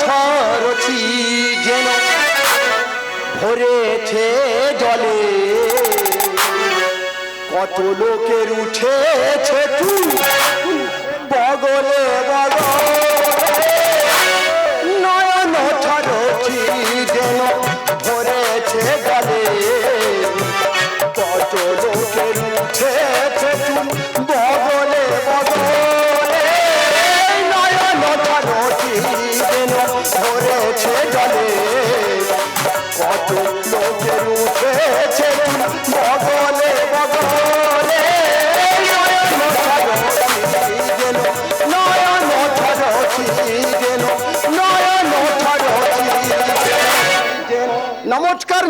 ছরছি যেন ভরেছে জলে। কত লোকের উঠেছে তুই? বগলে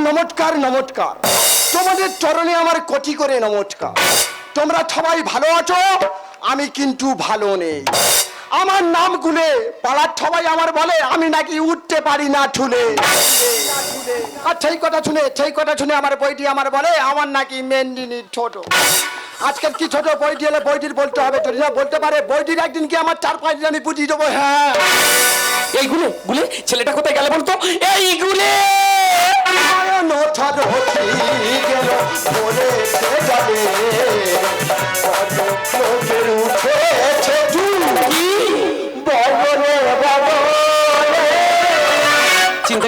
নমস্কার নমস্কার তোমাদের চরণে আমার কোটি করে নমস্কার তোমরা সবাই ভালো আছো? আমি কিন্তু ভালো নেই। আমার নাম গুলে, পাড়ার সবাই আমার বলে, আমি নাকি উঠতে পারি না ঠুলে। আর সেই কথা শুনে, সেই কথা শুনে আমার বইটি আমার বলে, আমার নাকি মেন্ডিনি ছোট। আজকের কি ছোট বইটি হলে বইটির বলতে হবে? যদি না বলতে পারে, বইটির একদিন কি আমার চার পাঁচ দিন আমি বুঝিয়ে দেবো? হ্যাঁ। এইগুলো গুলে ছেলেটা কোথায় গেলে বলতো? এই নয়ন ছড়ছি গেল যাবে উঠেছে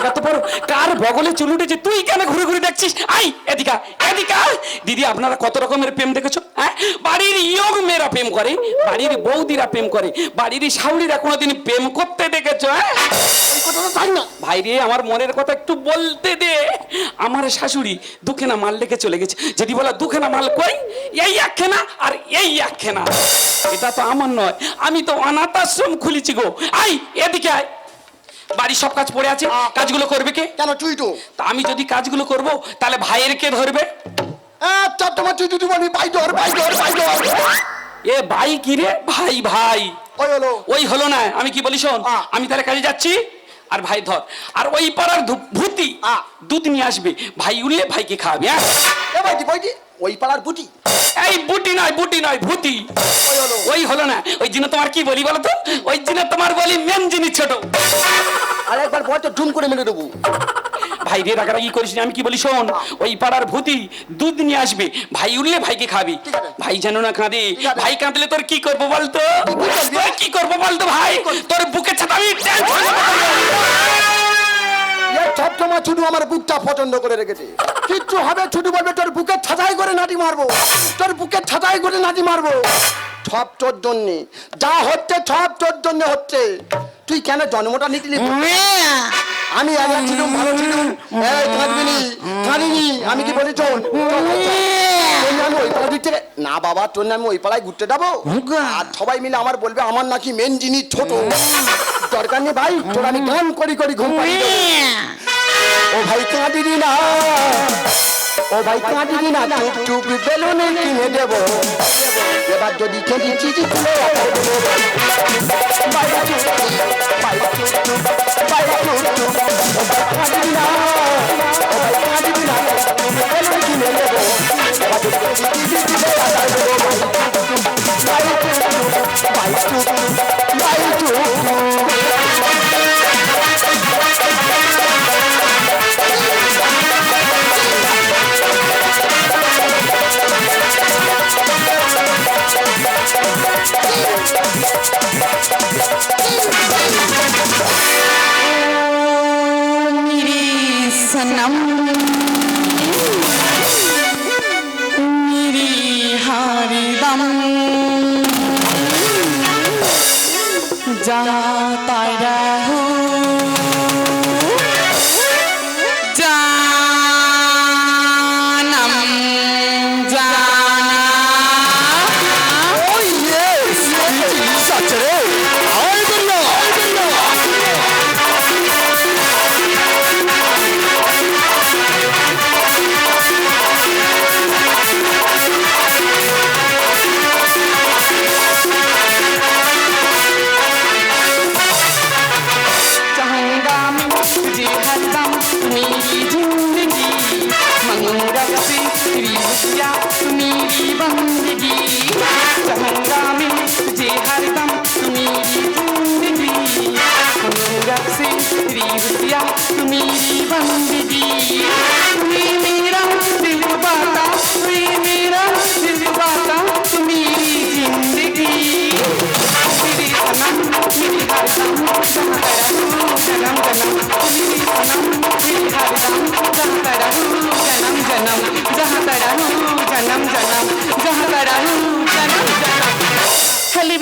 করতে পারো? কার বগলে চুল উঠেছে? তুই কেন ঘুরে ঘুরে দেখছিস? আই এদিকা এদিকা দিদি, আপনারা কত রকমের প্রেম দেখেছ? হ্যাঁ? বাড়ির ইয়ং মেয়েরা প্রেম করে, বাড়ির বৌদিরা প্রেম করে, বাড়ির শাউরিরা কোনোদিন প্রেম করতে দেখেছ হ্যাঁ? এই কথা তো তাই না। ভাই রে আমার মনের কথা একটু বলতে দে। আমার শাশুড়ি দুখানা মাল রেখে চলে গেছে। যদি বলা দুখানা মাল কই? এই একখানা আর এই একখানা। এটা তো আমার নয়, আমি তো অনাথ আশ্রম খুলেছি গো। আই এদিকে আয়। বাড়ির সব কাজ পড়ে আছে কাজগুলো করবে কে? কেন তুই তো। তা আমি যদি কাজগুলো করব তাহলে ভাইয়ের কে ধরবে? চার তোমার তুই যদি বলবি বাই ধর বাই ধর বাই ধর। এ ভাই কি রে? ভাই ভাই। ওই হলো। ওই হলো না আমি কি বলি শোন। আমি তাহলে কাজে যাচ্ছি আর ভাই ধর। আর ওই পাড়ার ভূতি দুধ নিয়ে আসবে। ভাই উঠলে ভাইকে খাওয়াবে হ্যাঁ? বইটি ওই পাড়ার বুটি এই বুটি নয় বুটি নয় ভূতি। ওই হলো। না। ওই জন্য তোমার কি বলি বলো তো? ওই জন্য তোমার বলি মেন জিনিস ছোট। আর একবার বল তো ঢুম করে মেরে দেবো। ভাই রে রাগারাগি করিস না আমি কি বলি শোন ওই পাড়ার ভূতি দুধ নিয়ে আসবে। ভাই উঠলে ভাইকে খাবি। ভাই যেন না কাঁদে। ভাই কাঁদলে তোর কি করব বলতো? কি করব? বলতো ভাই? তোর বুকে ছাতা আমি এই ছুটু আমার বুকটা পছন্দ করে রেখেছে। কিচ্ছু হবে ছুটু বলবে তোর বুকে ছাতাই করে নাটি মারবো। তোর বুকে ছাতাই করে নাটি মারবো। সব তোর জন্যে। যা হচ্ছে সব তোর জন্য হচ্ছে। তুই কেন জন্মটা নিতিলি আমি আগে ছিলুম ভালো ছিলুম কাঁদবিনি কাঁদিনি আমি কি বলি ওই পাড়া গে- না বাবা তোর নামে ওই পাড়ায় ঘুরতে যাব? আর সবাই মিলে আমার বলবে আমার নাকি মেন জিনিস ছোট। দরকার নেই ভাই তোর আমি গান করি করি ঘুম দেবো। ও ভাই কাঁদিনি না। ও ভাই কাঁদিনি না, চুপ বেলুন কিনে দেব। এবার যদি খেলি চিঠি খুলে রাখো Nam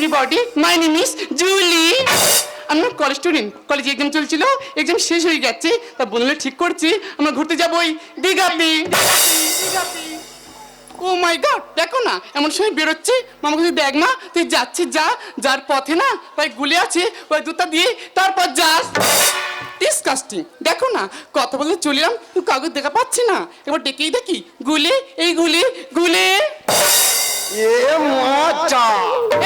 everybody my name is Julie আমি কলেজ স্টুডেন্ট কলেজে এক্সাম চলছিল এক্সাম শেষ হয়ে গেছে। তা বললে ঠিক করছি, আমরা ঘুরতে যাবোই। দীঘাতে। ও মাই গড দেখো না, এমন সময় বেরোচ্ছে। মামা কাছে দেখ মা, তুই যাচ্ছিস, যা। যার পথে না ওই গুলি আছে ওই দুটা দিয়ে তারপর যাস। ডিসকাস্টিং দেখো না, কথা বলতে চলিলাম তুই কাগজ দেখা পাচ্ছি না। এবার ডেকেই দেখি, গুলে, এই গুলে গুলে। এ মজা।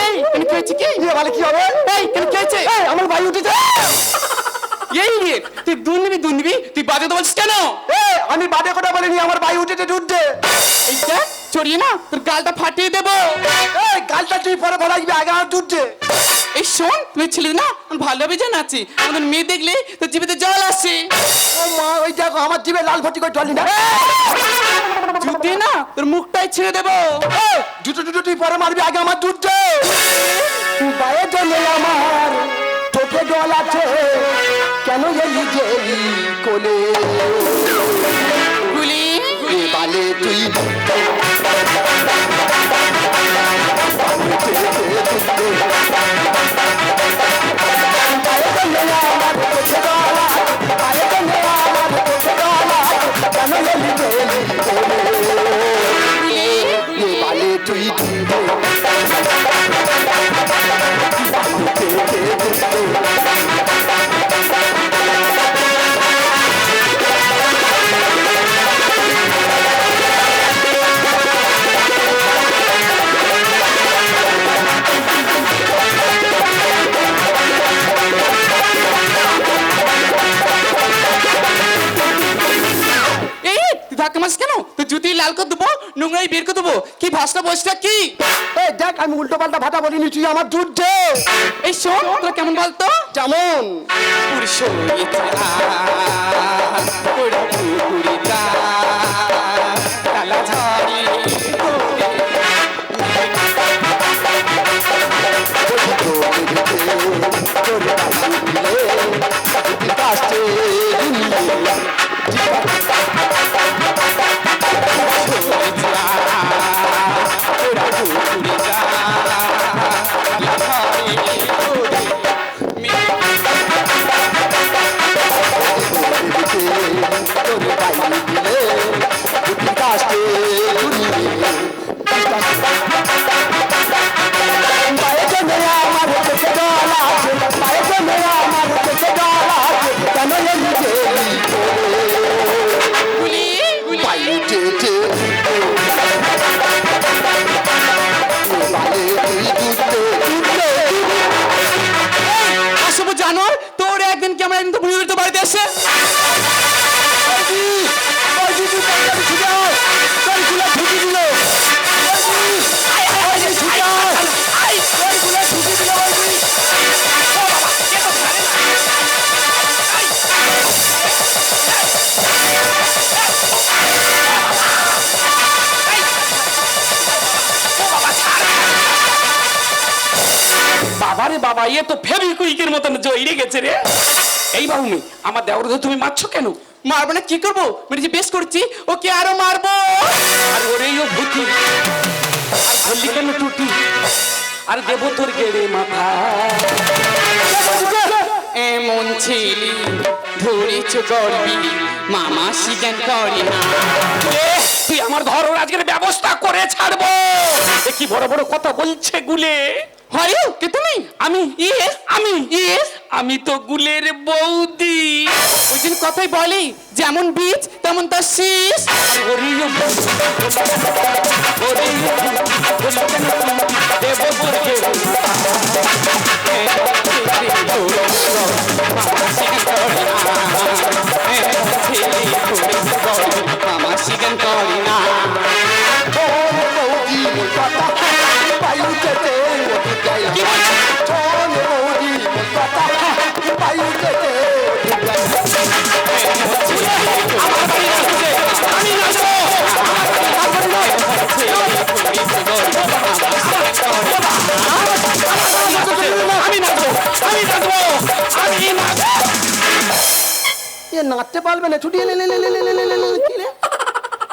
এই কেন কি হয়েছে কি? বিয়ে ভালো কি হবে? এই কেন কি হয়েছে এই আমার ভাই উঠেছে। এই রে তুই দুধ নিবি দুধ নিবি? তুই বাজে তো বলছিস কেন? এ আমি বাদে কথা বলিনি আমার ভাই উঠেছে উঠছে এই চড়িয়ে না তোর গালটা ফাটিয়ে দেবো। এই কালটা তুই পরে বলা যাবে আগে আমার উঠছে এই শোন তুমি ছেলে না আমি ভালোভাবে জানাচ্ছি আমাদের মেয়ে দেখলে তোর জিভেতে জল আসে। ও মা ওই দেখো আমার জিভে লাল ফটি করে টলি না জুতে না তোর মুখটাই ছেড়ে দেবো। দুটো দুটো তুই পরে মারবি আগে আমার দুধ দুধছে পায়ে জলে আমার চোখে জল আছে। কেন এলি যে কোলে? গুলি বালে তুই বের করে দেবো? কি ভাষা বসটা কি এই দেখ আমি উল্টো পাল্টা ভাটা বলিনি তুই আমার দুধ দে এই শোন তোরা কেমন বলতো? যেমন। গুলি বাবা এ তো মতন জইরে গেছে রে। এই আমার দেওরকে তুমি মারছো কেন? মারবো না কি করব? বেশ করছি ওকে আরও মারবো। আর ও ভূতি। আর কেন টুটি? আর দেব তোর গেড়ে মাথা। এমন ছেলে ধরেছ গর্বি মামা করে না। তুই আমার ঘর আজকের ব্যবস্থা করে ছাড়বো। এ কি বড় বড় কথা বলছে গুলে? হয় কে তুমি? আমি, ইয়েস আমি ইয়েস, আমি তো গুলের বৌদি। ওই দিন কথাই বলে, যেমন বীজ, তেমন তার শীষ। ওরে নাচতে পারবে না। ছুটি এলে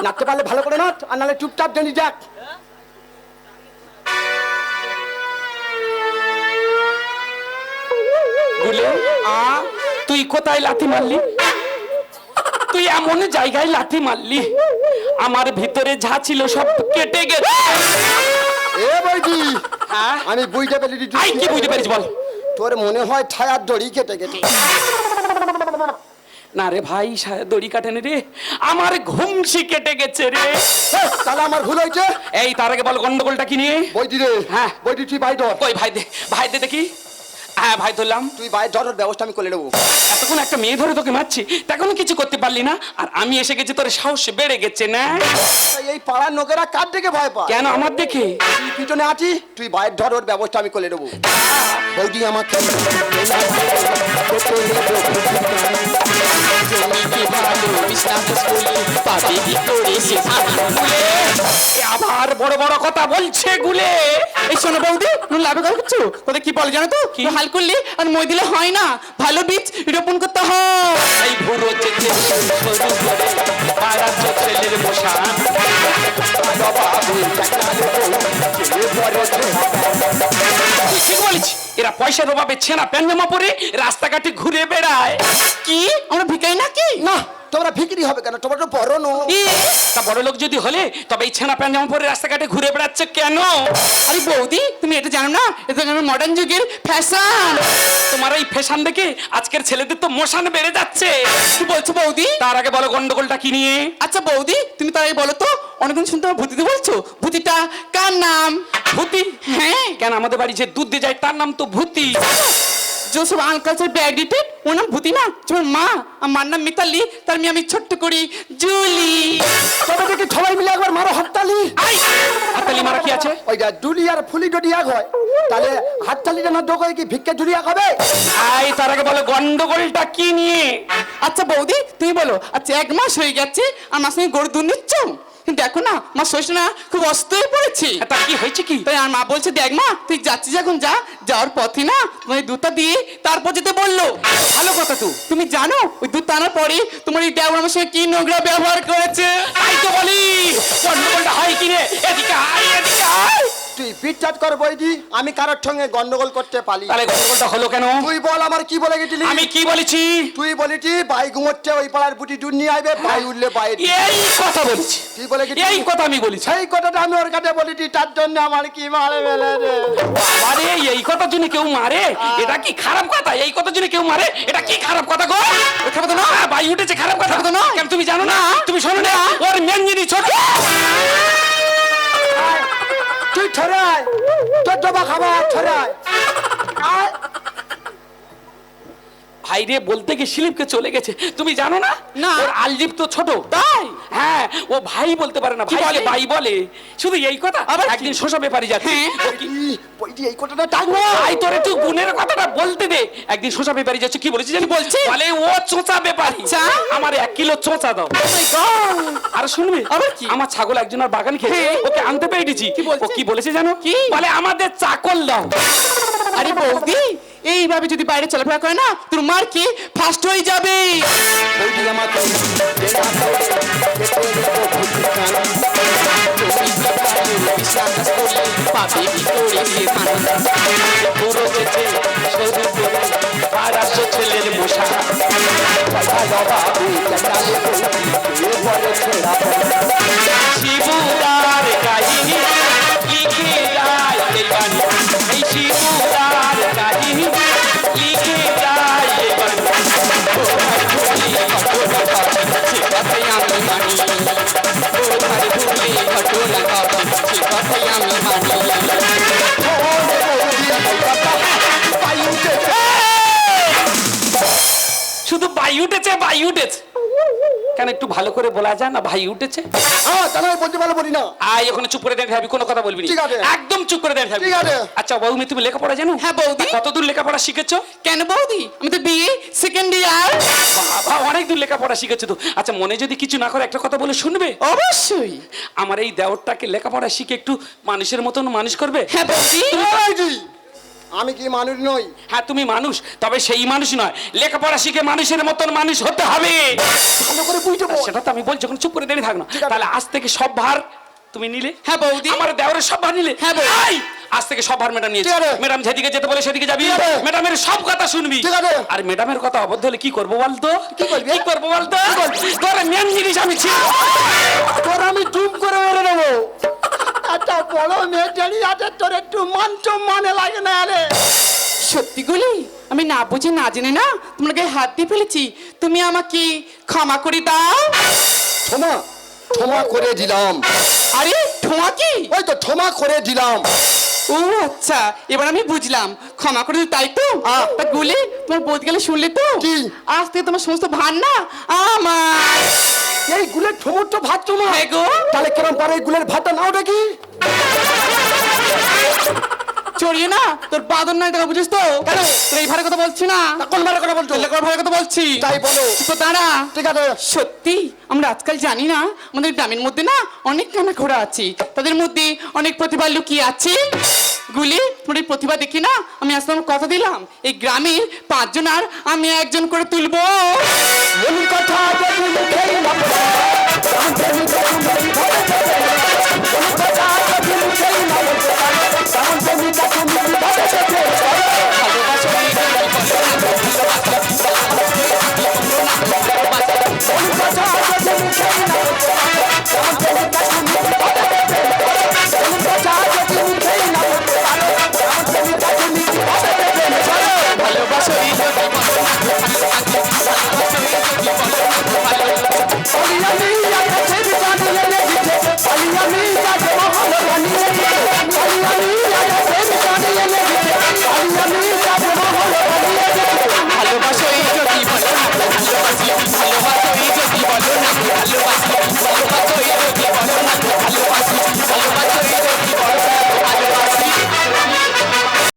নাচতে পারলে ভালো করে নাচ আর নাহলে চুপচাপ জানি যাক। আ তুই কোথায় লাথি মারলি? তুই এমন জায়গায় লাথি মারলি? আমার ভিতরে যা ছিল সব কেটে গেছে। এ বৈদি হ্যাঁ? আমি বুঝতে পেরেছি কি বুঝতে পেরেছি বল। তোর মনে হয় ছায়ার দড়ি কেটে গেছে। না রে ভাই দড়ি কাটেনি রে। আমার ঘুমসি কেটে গেছে রে। তাহলে আমার ভুল হয়েছে? এই তার আগে বল গন্ডগোলটা কি নিয়ে? বৈদি রে হ্যাঁ। বৈদি তুই বাই ধর। কই ভাই দে ভাই দে দেখি। হ্যাঁ ভাই ধরলাম। তুই বাই ধরার ব্যবস্থা আমি করে নেব। এতক্ষণ একটা মেয়ে ধরে তোকে মারছি তখন কিছু করতে পারলি না। আর আমি এসে গেছি তোর সাহস বেড়ে গেছে না? এই পাড়ার লোকেরা কার থেকে ভয় পায়? কেন আমার দেখে? তুই পিছনে আছি তুই বাইর ধর ওর ব্যবস্থা আমি করে নেব। বৌদি আমাকে আবার বড় বড় কথা বলছে গুলে। এই শোনো বৌদি লাভে কথা করছ তোদের কি বল জানো তো? কি? হাল করলে আর মই দিলে হয় না। ভালো বীজ রোপণ করতে হয়। ভুরো চেচে সরু করে পাড়ার ছেলের বসান ঠিক বলেছি? এরা পয়সার অভাবে ছেনা প্যান্জামা পরে রাস্তাঘাটে ঘুরে বেড়ায়। কি? আমরা ভিকাই নাকি? না তোমরা বিক্রি হবে কেন? তোমরা তো বড় নো তা বড় লোক যদি হলে তবে এই ছেনা প্যান্জামা পরে রাস্তাঘাটে ঘুরে বেড়াচ্ছে কেন? আরে বৌদি তুমি এটা জানো না? এটা মডার্ন যুগের ফ্যাশন তোমার এই ফ্যাশন দেখে আজকের ছেলেদের তো মোশান বেড়ে যাচ্ছে। কি বলছো বৌদি? তার আগে বলো গন্ডগোলটা কি নিয়ে? আচ্ছা বৌদি তুমি তাই বলো তো অনেকদিন শুনতে ভূতিতে বলছো? ভূতিটা কার নাম? ভূতি? হ্যাঁ। কেন আমাদের বাড়ি যে দুধ দিয়ে যায় তার নাম তো ভূতি। জোসেফ আনকালচার ব্যাগডিটেড ওর নাম ভূতি না তোমার মা আমার নাম মিতালি তার মেয়ে আমি ছোট্ট করি জুলি তবে দেখি সবাই মিলে একবার মারো হাততালি আই হাতালি মারা কি আছে ওই যা ডুলি আর ফুলি যদি এক হয় তাহলে হাততালিটা না দোকায় কি ভিক্ষে ঝুলি এক হবে আই তার আগে বলো গন্ডগোলটা কি নিয়ে আচ্ছা বৌদি তুমি বলো আচ্ছা এক মাস হয়ে গেছে আর মাস সঙ্গে গরু দুধ নিচ্ছ দেখো না মা না খুব অস্ত হয়ে পড়েছে। তা কি হয়েছে কি? তাই আর মা বলছে দেখ মা তুই যাচ্ছিস এখন যা যাওয়ার পথে না এই দুধটা দিয়ে তারপর যেতে বলল। ভালো কথা তো। তুমি জানো ওই দুধ আনার পরে তোমার এই দেওয়ার আমার সঙ্গে কি নোংরা ব্যবহার করেছে? তাই তো বলি গন্ডগোলটা হয় কি রে এদিকে আয় এদিকে আয়। তুই পিটচাট কর বইদি আমি কারোর সঙ্গে গন্ডগোল করতে পারি। তাহলে গন্ডগোলটা হলো কেন? তুই বল আমার কি বলে গেছিলি? আমি কি বলেছি? তুই বলেছি বাই ঘুমোচ্ছে ওই পাড়ার বুটি দুধ নিয়ে আইবে বাই উঠলে বাই এই কথা বলেছি। তুই বলে গেছিলি? এই কথা আমি বলেছি। সেই কথাটা আমি ওর কাছে বলেছি তার জন্য আমার কি মারে ফেলে রে। আরে এই কথার জন্য কেউ মারে? এটা কি খারাপ কথা? এই কথার জন্য কেউ মারে? এটা কি খারাপ কথা গো? খারাপ কথা না ভাই উঠেছে খারাপ কথা। কথা না কেন তুমি জানো না? তুমি শোনো না। ওর মেন জিনিস ছোট। তুই ছড়াই তোর জবা খাবার ছড়াই আয় ভাই রে বলতে গিয়ে শিলিপকে চলে গেছে। তুমি জানো না? না। ওর আলজিপ তো ছোট। তাই? হ্যাঁ ও ভাই বলতে পারে না। ভাই বলে? ভাই বলে। শুধু এই কথা? আবার একদিন শোষা ব্যাপারই যাচ্ছে। হ্যাঁ। কি- এই কথাটা টাকবো ভাই তোর একটু গুণের কথাটা বলতে দে। একদিন শোষা ব্যাপারী যাচ্ছে। কি বলেছি জানি বলছি। বলে ও চোঁচা ব্যাপারী। আচ্ছা। আমার এক কিলো চোঁচা দাও। আর শুনবে? আবার কি? আমার ছাগল একজনের বাগান খেয়েছে। হ্যাঁ। ওকে আনতে পেরেছি? ও কি বলেছে জানো? কি? বলে আমাদের চাকল দাও। আরে বৌদি এইভাবে যদি বাইরে চলাফেরা করে না তোর মার কি ফার্স্ট হয়ে যাবে? ছেলের মশা শিবুদার বাই উঠেছে বাই উঠেছে। কেন একটু ভালো করে বলা যায় না ভাই উঠেছে? হ্যাঁ তাহলে আমি বলতে ভালো বলি না? আয় ওখানে চুপ করে দেখ ভাবি কোনো কথা বলবি না। ঠিক আছে। একদম চুপ করে দেখ ভাবি ঠিক আছে। আচ্ছা বৌমি তুমি লেখাপড়া জানো? হ্যাঁ, বৌদি। কতদূর লেখাপড়া শিখেছো? কেন বৌদি? আমি তো বিয়ে সেকেন্ড ইয়ার বাবা অনেক দূর লেখাপড়া শিখেছো তো। আচ্ছা মনে যদি কিছু না করে একটা কথা বলে শুনবে? অবশ্যই। আমার এই দেওরটাকে লেখাপড়া শিখে একটু মানুষের মতন মানুষ করবে? হ্যাঁ বৌদি। আমি কি মানুষ নই? হ্যাঁ তুমি মানুষ তবে সেই মানুষ নয়। লেখাপড়া শিখে মানুষের মতন মানুষ হতে হবে। ভালো করে বুঝতে সেটা তো আমি বলছি যখন চুপ করে দাঁড়িয়ে থাক না। তাহলে আজ থেকে সব ভার তুমি নিলে? হ্যাঁ বৌদি। আমার দেওয়ারের সব ভার নিলে? হ্যাঁ, বৌ। এই, আজ থেকে সব ভার ম্যাডাম নিয়েছে। ম্যাডাম যেদিকে যেতে বলে সেদিকে যাবি। ম্যাডামের সব কথা শুনবি। ঠিক আছে। আর ম্যাডামের কথা অবদ্ধ হলে কি করব বলতো? কি করবি? কি করব বলতো? তোর মেন জিনিস আমি ছিল তোর আমি চুপ করে মেরে দেবো। একটা বড় মেয়ে আছে তোর একটু মান মানে লাগে না গুলি? আমি না বুঝে না জেনে না তোমার গায়ে হাত দিয়ে ফেলেছি। তুমি আমাকে ক্ষমা করে দাও। ক্ষমা ক্ষমা করে দিলাম। আরে ঠোঁয়া কি? ওই তো ক্ষমা করে দিলাম। ও আচ্ছা এবার আমি বুঝলাম। ক্ষমা করে তাই তো? তা গুলি তোমার বোধ গেলে শুনলে তো? আজ থেকে তোমার সমস্ত ভার না আমার। এই গুলের ঠোমর তো ভাত তোমার হ্যাঁ গো। তাহলে কেমন পারে এই গুলের ভাতটা নাও দেখি। চড়িয়ে না তোর বাদর নাই টাকা বুঝিস তো। কেন? তোর এই ভাড়ের কথা বলছি না। কোন বারে কথা বলছো? তোর ভাড়ের কথা বলছি? তাই বলো। তো দাঁড়া। ঠিক আছে। সত্যি আমরা আজকাল জানি না আমাদের গ্রামের মধ্যে না অনেক কানা ঘোড়া আছে। তাদের মধ্যে অনেক প্রতিভা লুকিয়ে আছে। গুলি, তোমার এই প্রতিভা দেখি না? আমি আজ তোমার কথা দিলাম। এই গ্রামের পাঁচজন আর আমি একজন করে তুলবো। কথা কথা